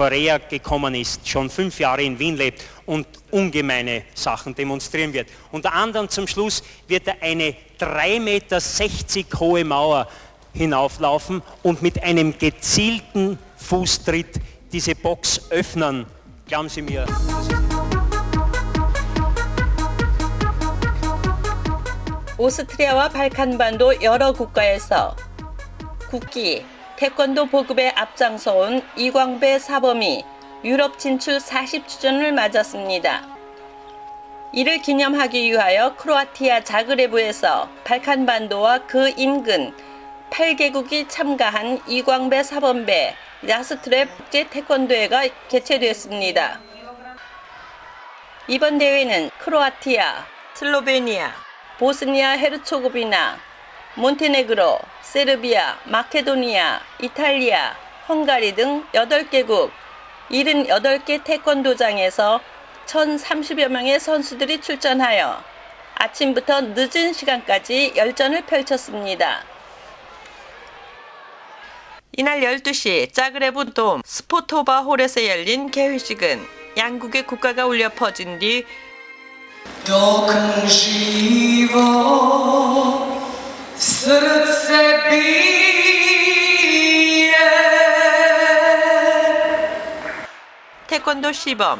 Korea gekommen ist, schon fünf Jahre in Wien lebt und ungemeine Sachen demonstrieren wird. Unter anderem zum Schluss wird er eine 3,60 Meter hohe Mauer hinauflaufen und mit einem gezielten Fußtritt diese Box öffnen. Glauben Sie mir. 오스트리아와 발칸반도 여러 국가에서 국기, 태권도 보급에 앞장서온 이광배 사범이 유럽 진출 40주년을 맞았습니다. 이를 기념하기 위하여 크로아티아 자그레브에서 발칸반도와 그 인근 8개국이 참가한 이광배 사범배 야스트랩 국제 태권도회가 개최됐습니다. 이번 대회는 크로아티아, 슬로베니아, 보스니아 헤르초고비나, 몬테네그로, 세르비아, 마케도니아, 이탈리아, 헝가리 등 8개국 78개 태권도장에서 1,030여 명의 선수들이 출전하여 아침부터 늦은 시간까지 열전을 펼쳤습니다. 이날 12시 짜그레브 돔 스포토바 홀에서 열린 개회식은 양국의 국가가 울려 퍼진 뒤 srce bije 태권도 시범,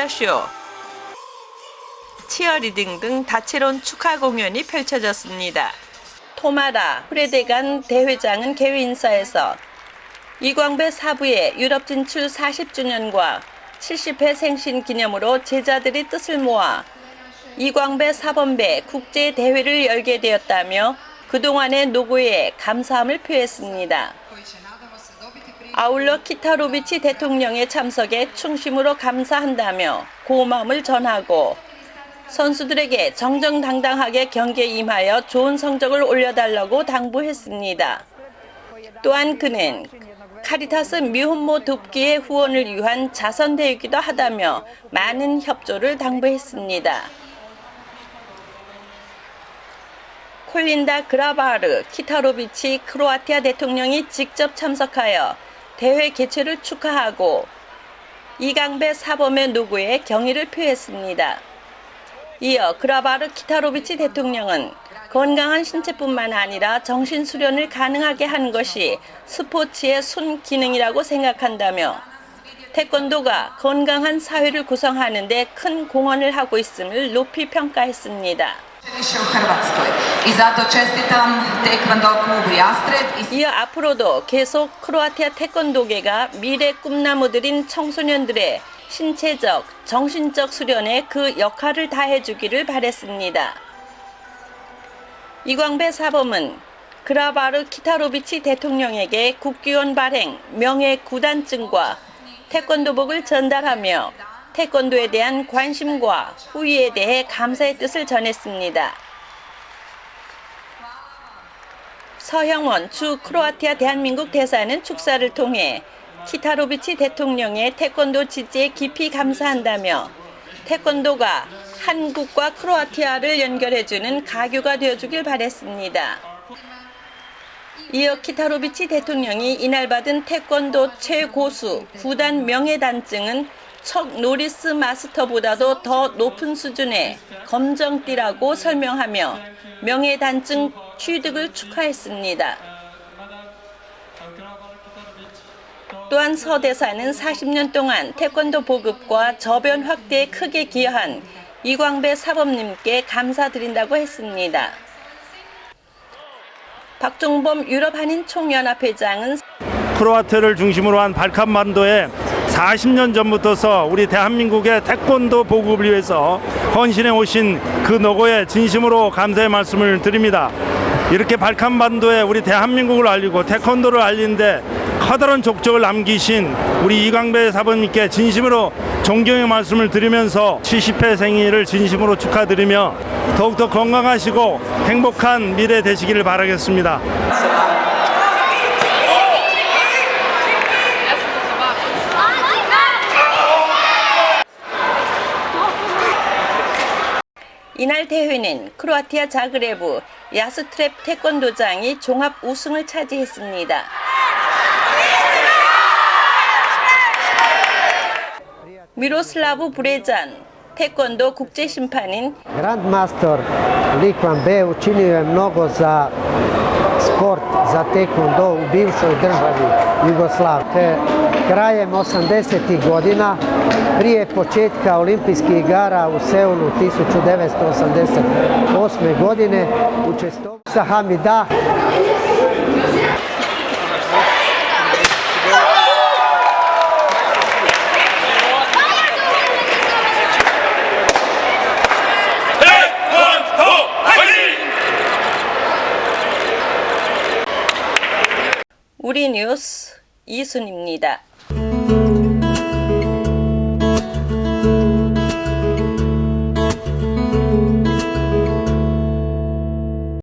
레이저쇼, 치어리딩 등 다채로운 축하 공연이 펼쳐졌습니다. 토마라 프레데간 대회장은 개회 인사에서 이광배 사부의 유럽 진출 40주년과 70회 생신 기념으로 제자들이 뜻을 모아 이광배 사범배 국제 대회를 열게 되었다며 그동안의 노고에 감사함을 표했습니다. 아울러 키타로비치 대통령의 참석에 충심으로 감사한다며 고마움을 전하고 선수들에게 정정당당하게 경기에 임하여 좋은 성적을 올려달라고 당부했습니다. 또한 그는 카리타스 미혼모 돕기의 후원을 위한 자선대회기도 하다며 많은 협조를 당부했습니다. 콜린다 그라바르 키타로비치 크로아티아 대통령이 직접 참석하여 대회 개최를 축하하고 이강배 사범의 노고에 경의를 표했습니다. 이어 그라바르 키타로비치 대통령은 건강한 신체뿐만 아니라 정신 수련을 가능하게 하는 것이 스포츠의 순 기능이라고 생각한다며 태권도가 건강한 사회를 구성하는 데 큰 공헌을 하고 있음을 높이 평가했습니다. 이어 앞으로도 계속 크로아티아 태권도계가 미래 꿈나무들인 청소년들의 신체적, 정신적 수련에 그 역할을 다해주기를 바랬습니다. 이광배 사범은 그라바르 키타로비치 대통령에게 국기원 발행 명예 구단증과 태권도복을 전달하며 태권도에 대한 관심과 후위에 대해 감사의 뜻을 전했습니다. 서형원 주 크로아티아 대한민국 대사는 축사를 통해 키타로비치 대통령의 태권도 지지에 깊이 감사한다며 태권도가 한국과 크로아티아를 연결해주는 가교가 되어주길 바랬습니다. 이어 키타로비치 대통령이 이날 받은 태권도 최고수 구단 명예단증은 척 노리스 마스터보다도 더 높은 수준의 검정띠라고 설명하며 명예단증 취득을 축하했습니다. 또한 서 대사는 40년 동안 태권도 보급과 저변 확대에 크게 기여한 이광배 사범님께 감사드린다고 했습니다. 박종범 유럽 한인 총연합회장은 크로아티아를 중심으로 한 발칸반도에 40년 전부터서 우리 대한민국의 태권도 보급을 위해서 헌신해 오신 그 노고에 진심으로 감사의 말씀을 드립니다. 이렇게 발칸반도에 우리 대한민국을 알리고 태권도를 알리는데 커다란 족적을 남기신 우리 이광배 사부님께 진심으로 존경의 말씀을 드리면서 70회 생일을 진심으로 축하드리며 더욱더 건강하시고 행복한 미래 되시기를 바라겠습니다. 이날 대회는 크로아티아 자그레브 야스트랩 태권도장이 종합 우승을 차지했습니다. 미로슬라브 브레잔 태권도 국제 심판인 Grandmaster Lee Kwan Be učinio je mnogo za sport, za taekwondo u bivšoj državi Jugoslavije. Krajem 80. godina, prije početka olimpijskih igara u Seulu 1988. godine, učestvovao sa Hamida 우리 뉴스 이순입니다.